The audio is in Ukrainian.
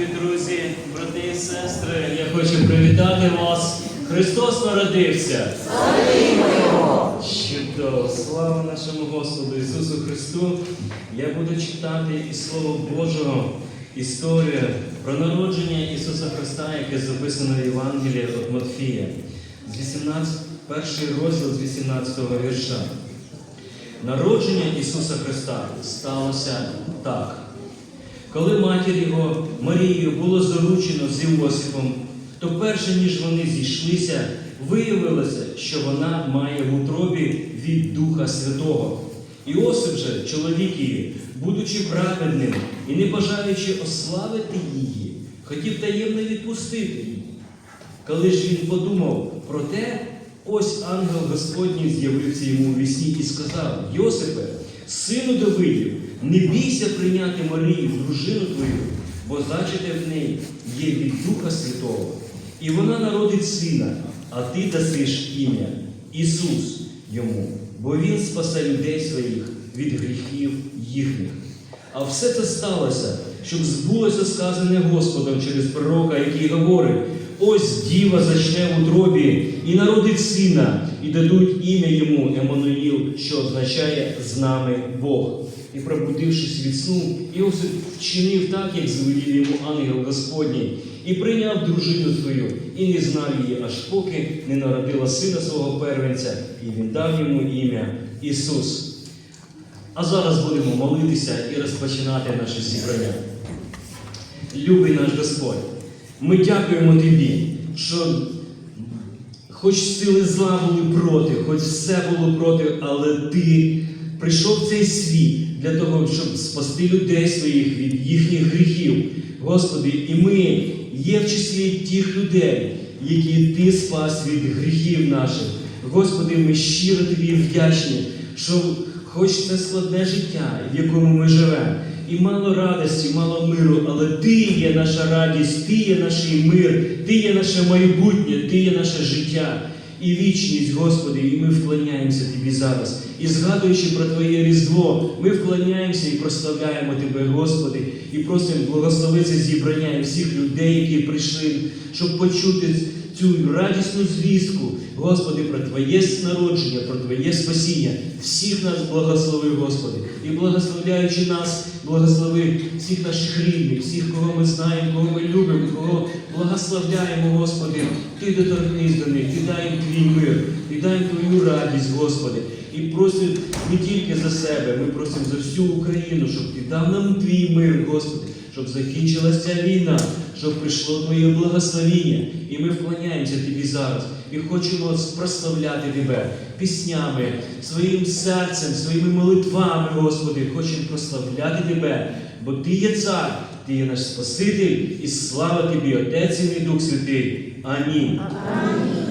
любі друзі, брати і сестри, я хочу привітати вас. Христос народився. Чудово, слава нашому Господу Ісусу Христу. Я буду читати із Слова Божого історію про народження Ісуса Христа, яке записано в Євангелії від Матфія, з 18, перший розділ з 18 вірша. Народження Ісуса Христа сталося так. Коли матір його Марією було заручено з Іосифом, то перше, ніж вони зійшлися, виявилося, що вона має в утробі від Духа Святого. Іосиф же, чоловік її, будучи праведним і не бажаючи ославити її, хотів таємно відпустити її. Коли ж він подумав про те, ось ангел Господній з'явився йому у вісні і сказав: Йосипе, сину Давидів, не бійся прийняти Марію, дружину твою, бо зачате в неї є від Духа Святого, і вона народить сина, а ти дасиш ім'я Ісус йому, бо Він спасе людей своїх від гріхів їхніх. А все це сталося, щоб збулося сказане Господом через пророка, який говорить: ось діва зачне в утробі і народить сина, і дадуть ім'я йому Еммануїл, що означає з нами Бог. І пробудившись від сну, Іосиф вчинив так, як звелів йому ангел Господній, і прийняв дружину свою, і не знав її, аж поки не народила сина свого первенця, і він дав йому ім'я Ісус. А зараз будемо молитися і розпочинати наше зібрання. Любий наш Господь, ми дякуємо Тобі, що хоч сили зла були проти, хоч все було проти, але Ти прийшов в цей світ для того, щоб спасти людей своїх від їхніх гріхів. Господи, і ми є в числі тих людей, які Ти спас від гріхів наших. Господи, ми щиро Тобі вдячні, що хоч це складне життя, в якому ми живемо, і мало радості, мало миру, але Ти є наша радість, Ти є наш мир, Ти є наше майбутнє, Ти є наше життя і вічність, Господи, і ми вклоняємося Тобі зараз. І згадуючи про Твоє Різдво, ми вклоняємося і прославляємо Тебе, Господи, і просимо благослови це зібрання всіх людей, які прийшли, щоб почути цю радісну звістку, Господи, про Твоє народження, про Твоє спасіння. Всіх нас благослови, Господи, і благословляючи нас, благослови всіх наших рідних, всіх, кого ми знаємо, кого ми любимо, кого благословляємо, Господи. Ти доторкнись до них, ти дай їм твій мир, ти дай їм Твою радість, Господи. І просимо не тільки за себе, ми просимо за всю Україну, щоб ти дав нам твій мир, Господи, щоб закінчилася ця війна, щоб прийшло Твоє благословіння. І ми вклоняємося Тобі зараз і хочемо прославляти Тебе піснями, своїм серцем, своїми молитвами, Господи, хочемо прославляти Тебе, бо Ти є цар, Ти є наш Спаситель, і слава Тобі, Отець і Дух Святий. Амінь. Амінь.